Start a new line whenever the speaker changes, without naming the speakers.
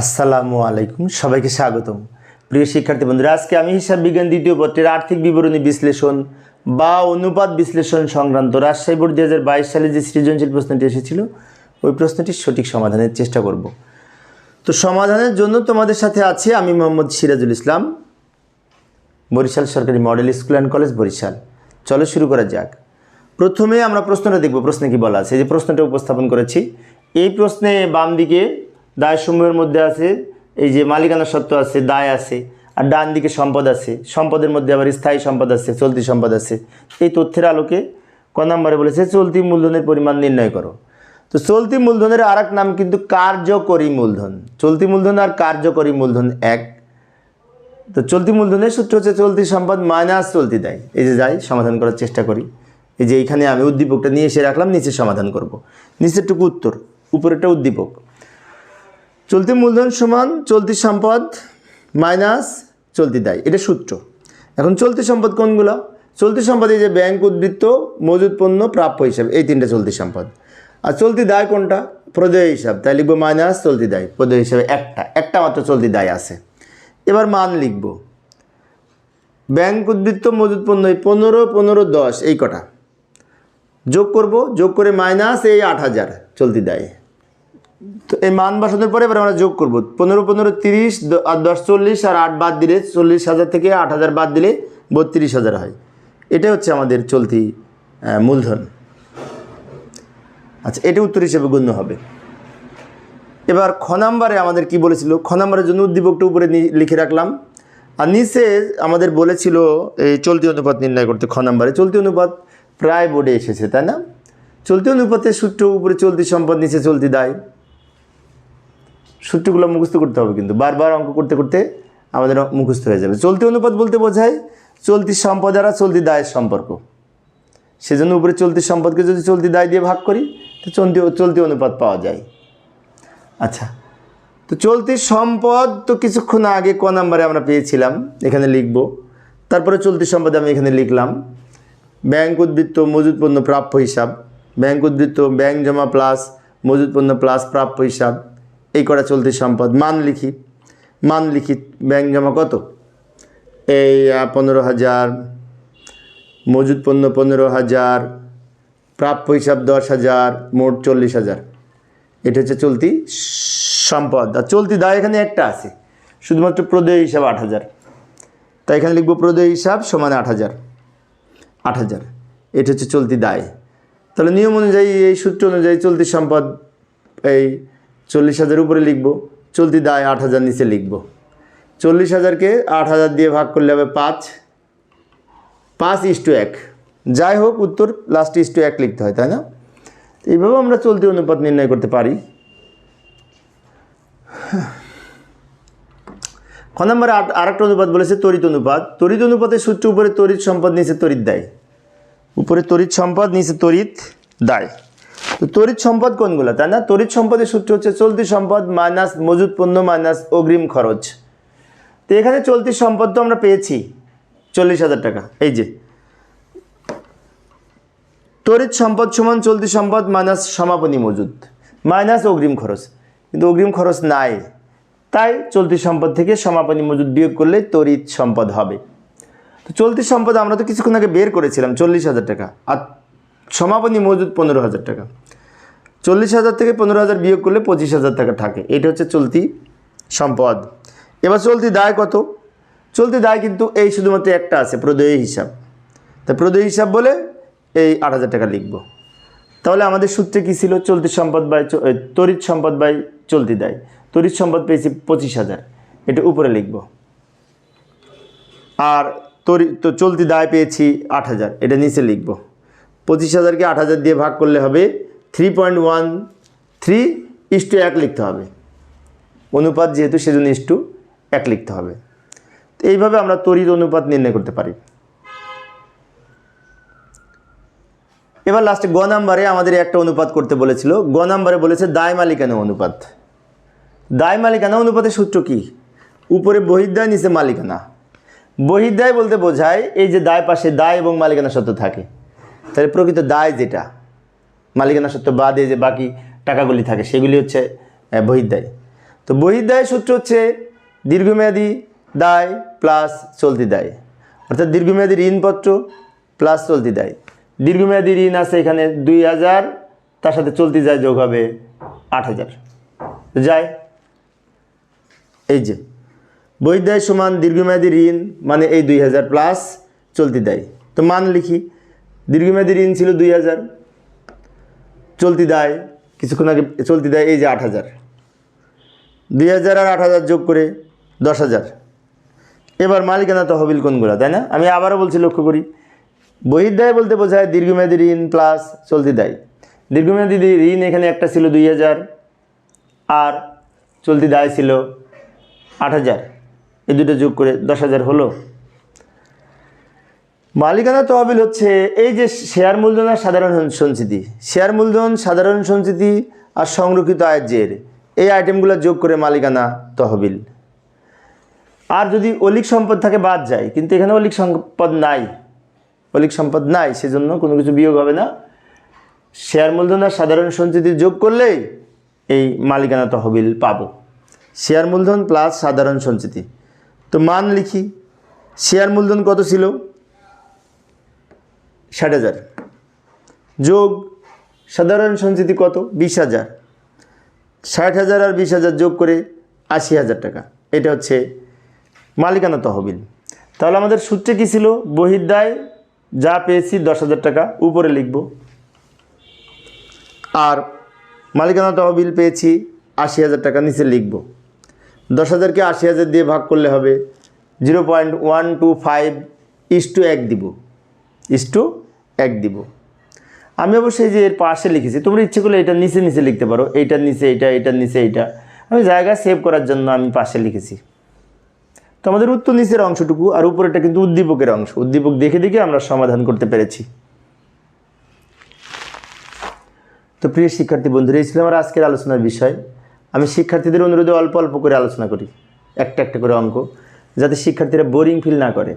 আসসালামু আলাইকুম, সবাইকে স্বাগতম। প্রিয় শিক্ষার্থী বন্ধুরা, আজকে আমি হিসাব বিজ্ঞান দ্বিতীয় পত্রের আর্থিক বিবরণী বিশ্লেষণ বা অনুপাত বিশ্লেষণ সংক্রান্ত রাজশাহী বোর্ড দু হাজার বাইশ সালে যে সৃজনশীল প্রশ্নটি এসেছিল, ওই প্রশ্নটির সঠিক সমাধানের চেষ্টা করব। তো সমাধানের জন্য তোমাদের সাথে আছে আমি মোহাম্মদ সিরাজুল ইসলাম, বরিশাল সরকারি model school and college Barishal. চলো শুরু করা যাক। প্রথমে আমরা প্রশ্নটা দেখব, প্রশ্নে কি বলা আছে? যে প্রশ্নটা উপস্থাপন করেছি, এই প্রশ্নে বাম দিকে দায়সমূহের মধ্যে আছে, এই যে মালিকানা সত্ত্ব আছে, দায় আছে, আর ডান দিকে সম্পদ আছে। সম্পদের মধ্যে আবার স্থায়ী সম্পদ আছে, চলতি সম্পদ আছে। এই তথ্যের আলোকে ক নম্বরে বলেছে, চলতি মূলধনের পরিমাণ নির্ণয় করো। তো চলতি মূলধনের আর নাম কিন্তু কার্যকরী মূলধন। চলতি মূলধন আর কার্যকরী মূলধন এক। তো চলতি মূলধনের সূত্র হচ্ছে চলতি সম্পদ মাইনাস চলতি দেয়। এই যে যাই সমাধান করার চেষ্টা করি। এই যে এইখানে আমি উদ্দীপকটা নিয়ে এসে রাখলাম, নিচে সমাধান করব। নিচেরটুকু উত্তর, উপরেরটা উদ্দীপক। চলতি মূলধন সমান চলতি সম্পদ মাইনাস চলতি দায়, এটা সূত্র। এখন চলতি সম্পদ কোনগুলো? চলতি সম্পদ এই যে ব্যাংক উদ্বৃত্ত মজুদ পণ্য, প্রাপ্য হিসাব, এই তিনটা চলতি সম্পদ। আর চলতি দায় কোনটা? প্রদেয় হিসাব, তাই লিখব মাইনাস চলতি দায়, প্রদেয় হিসাবে একটা একটা মাত্র চলতি দায় আছে। এবার মান লিখব। ব্যাংক উদ্বৃত্ত মজুদ পণ্য পনেরো পনেরো, দশ, এই কটা। যোগ করব, যোগ করে মাইনাস এই আট হাজার চলতি দেয়। তো এই মান বসানোর পরে এবার আমরা যোগ করব। পনেরো পনেরো, তিরিশ আর দশ, চল্লিশ, আর আট বাদ দিলে চল্লিশ হাজার থেকে আট হাজার বাদ দিলে বত্রিশ হাজার হয়। এটা হচ্ছে আমাদের চলতি মূলধন। আচ্ছা এটা উত্তর হিসেবে গণ্য হবে। এবার খ নাম্বারে আমাদের কি বলেছিল? খ নাম্বারের জন্য উদ্দীপকটা উপরে লিখে রাখলাম। আর নিচে আমাদের বলেছিল, এই চলতি অনুপাত নির্ণয় করতে খ নাম্বারে। চলতি অনুপাত প্রায় বোর্ডে এসেছে, তাই না? চলতি অনুপাতের সূত্র উপরে চলতি সম্পদ, নিচে চলতি দায়। সূত্রগুলো মুখস্থ করতে হবে কিন্তু। বারবার অঙ্ক করতে করতে আমাদের মুখস্থ হয়ে যাবে। চলতি অনুপাত বলতে বোঝায় চলতি সম্পদ আর চলতি দায়ের সম্পর্ক। সেজন্য উপরে চলতি সম্পদকে যদি চলতি দায় দিয়ে ভাগ করি, তো চলতি চলতি অনুপাত পাওয়া যায়। আচ্ছা তো চলতি সম্পদ তো কিছুক্ষণ আগে ক নাম্বারে আমরা পেয়েছিলাম, এখানে লিখব। তারপরে চলতি সম্পদ আমি এখানে লিখলাম। ব্যাংক উদ্বৃত্ত মজুদ পণ্য প্রাপ্য হিসাব। ব্যাংক উদ্বৃত্ত ব্যাংক জমা প্লাস মজুদ পণ্য প্লাস প্রাপ্য হিসাব। এই করা চলতি সম্পদ। মান লিখি। মান লিখি ব্যাংক জমা কত? এই পনেরো হাজার মজুদ পণ্য পনেরো হাজার, প্রাপ্য হিসাব দশ হাজার, মোট চল্লিশ হাজার। এটা হচ্ছে চলতি সম্পদ। আর চলতি দায় এখানে একটা আছে। শুধুমাত্র প্রদেয় হিসাব আট হাজার। তাই এখানে লিখব প্রদেয় হিসাব সমান আট হাজার। আট হাজার। এটা হচ্ছে চলতি দায়। তাহলে নিয়ম অনুযায়ী, এই সূত্র অনুযায়ী চলতি সম্পদ, এই চল্লিশ হাজার উপরে লিখব, চলতি দায় আট হাজার নিচে লিখব। চল্লিশ হাজারকে আট হাজার দিয়ে ভাগ করলে হবে পাঁচ। পাঁচ ইস্টু এক। যাই হোক, উত্তর লাস্টে ইস্টু এক লিখতে হয়, তাই না? এইভাবে আমরা চলতি অনুপাত নির্ণয় করতে পারি। খ নম্বরে আট আরেকটা অনুপাত বলেছে তড়িৎ অনুপাত। তরিত অনুপাতের সূত্র উপরে তড়িৎ সম্পদ, নিচে তড়িৎ দেয়। উপরে তড়িৎ সম্পদ, নিচে তড়িৎ দায়। তো তড়িৎ সম্পদ কোনগুলো, তাই না? তড়িৎ সম্পদের সূত্র হচ্ছে চলতি সম্পদ মাইনাস মজুদ পণ্য মাইনাস অগ্রিম খরচ। তো এখানে চলতি সম্পদ তো আমরা পেয়েছি, চল্লিশ হাজার টাকা, এই যে। তড়িৎ সম্পদ সমান চলতি সম্পদ মাইনাস সমাপনী মজুদ মাইনাস অগ্রিম খরচ। কিন্তু অগ্রিম খরচ নাই, তাই চলতি সম্পদ থেকে সমাপনী মজুদ বিয়োগ করলে তড়িৎ সম্পদ হবে। তো চলতি সম্পদ আমরা তো কিছুক্ষণ আগে বের করেছিলাম, চল্লিশ হাজার টাকা। আর সমাপনী মজুদ পনেরো হাজার টাকা। চল্লিশ হাজার থেকে পনেরো হাজার বিয়োগ করলে পঁচিশ হাজার টাকা থাকে। এটা হচ্ছে চলতি সম্পদ। এবার চলতি দায় কত? চলতি দায় কিন্তু এই শুধুমাত্র একটা আছে প্রদেয় হিসাব। তা প্রদেয় হিসাব বলে এই আট হাজার টাকা লিখব। তাহলে আমাদের সূত্রে কী ছিল? চলতি সম্পদ বাই এ, সম্পদ বাই চলতি দায়। তড়িৎ সম্পদ পেয়েছি পঁচিশ হাজার। এটা উপরে লিখব। আর তড়িৎ তো চলতি দায় পেয়েছি আট হাজার। এটা নিচে লিখব। পঁচিশ হাজারকে আট হাজার দিয়ে ভাগ করলে হবে three point one three is to এক লিখতে হবে। অনুপাত যেহেতু সেজন্য ইস্টু এক লিখতে হবে। তো এইভাবে আমরা তড়িৎ অনুপাত নির্ণয় করতে পারি। এবার লাস্টে গ নাম্বারে আমাদের একটা অনুপাত করতে বলেছিল। গ নাম্বারে বলেছে দায় মালিকানা অনুপাত। দায় মালিকানা অনুপাতের সূত্র কি? উপরে বহির্দায় নিচে মালিকানা। বহির্দায় বলতে বোঝায় এই যে দায় পাশে দায় এবং মালিকানা সত্ত্ব থাকে। তাহলে প্রকৃত দায় যেটা মালিকানা সত্ত্ব বাদে যে বাকি টাকাগুলি থাকে, সেগুলি হচ্ছে বহির্দায়। তো বহির্দায় সূত্র হচ্ছে দীর্ঘমেয়াদী দায় প্লাস চলতি দায়। অর্থাৎ দীর্ঘমেয়াদী ঋণপত্র প্লাস চলতি দায়। দীর্ঘমেয়াদী ঋণ আছে এখানে দুই হাজার, তার সাথে চলতি যায় যোগ হবে আট হাজার। যায় এই যে বৈদায় সমান দীর্ঘমেয়াদী ঋণ মানে এই দুই হাজার প্লাস চলতি দায়। তো মান লিখি। দীর্ঘমেয়াদী ঋণ ছিল দুই হাজার। চলতি দায়, কিছুক্ষণ আগে চলতি দায় এই যে আট হাজার। দুই হাজার আর আট হাজার যোগ করে দশ হাজার। এবার মালিকানা তহবিল কোনগুলো, তাই না? আমি আবারও বলছি, লক্ষ্য করি। বহির্দায় বলতে বোঝায় দীর্ঘমেয়াদী ঋণ প্লাস চলতি দায়। দীর্ঘমেয়াদী ঋণ এখানে একটা ছিল দুই হাজার আর চলতি দায় ছিল আট হাজার। এই দুটো যোগ করে দশ হাজার হলো। মালিকানা তহবিল হচ্ছে এই যে শেয়ার মূলধন আর সাধারণ সঞ্চিতি। শেয়ার মূলধন, সাধারণ সঞ্চিতি আর সংরক্ষিত আয়ের জের, এই আইটেমগুলো যোগ করে মালিকানা তহবিল। আর যদি অলিক সম্পদ থাকে বাদ যায়, কিন্তু এখানে অলিক সম্পদ নাই। অলিক সম্পদ নাই, সেজন্য কোনো কিছু বিয়োগ হবে না। শেয়ার মূলধন আর সাধারণ সঞ্চিতি যোগ করলেই এই মালিকানা তহবিল পাবো। শেয়ার মূলধন প্লাস সাধারণ সঞ্চিতি। তো মান লিখি। শেয়ার মূলধন কত ছিল? ষাট হাজার। যোগ সাধারণ সঞ্চিতি কত? বিশ হাজার। ষাট হাজার আর বিশ হাজার যোগ করে আশি হাজার টাকা। এটা হচ্ছে মালিকানা তহবিল। তাহলে আমাদের সূত্রে কী ছিল? বহির্দায় যা পেয়েছি দশ হাজার টাকা, উপরে লিখব। আর মালিকানা তহবিল পেয়েছি আশি হাজার টাকা, নিচে লিখব। দশ হাজারকে আশি হাজার দিয়ে ভাগ করলে হবে zero point one two five is to এক দিব। ইস টু এক দিব। আমি অবশ্যই যে এর পাশে লিখেছি, তোমরা ইচ্ছে করলে এটা নিচে নিচে লিখতে পারো এইটার নিচে এটা এটার নিচে এইটা। আমি জায়গা সেভ করার জন্য আমি পাশে লিখেছি। তো আমাদের উত্তর নিচের অংশটুকু আর উপরেটা কিন্তু উদ্দীপকের অংশ। উদ্দীপক দেখে দেখে আমরা সমাধান করতে পেরেছি। তো প্রিয় শিক্ষার্থী বন্ধুরা, এই ছিল আমার আজকের আলোচনার বিষয়। আমি শিক্ষার্থীদের অনুরোধে অল্প অল্প করে আলোচনা করি, একটা একটা করে অঙ্ক, যাতে শিক্ষার্থীরা বোরিং ফিল না করে।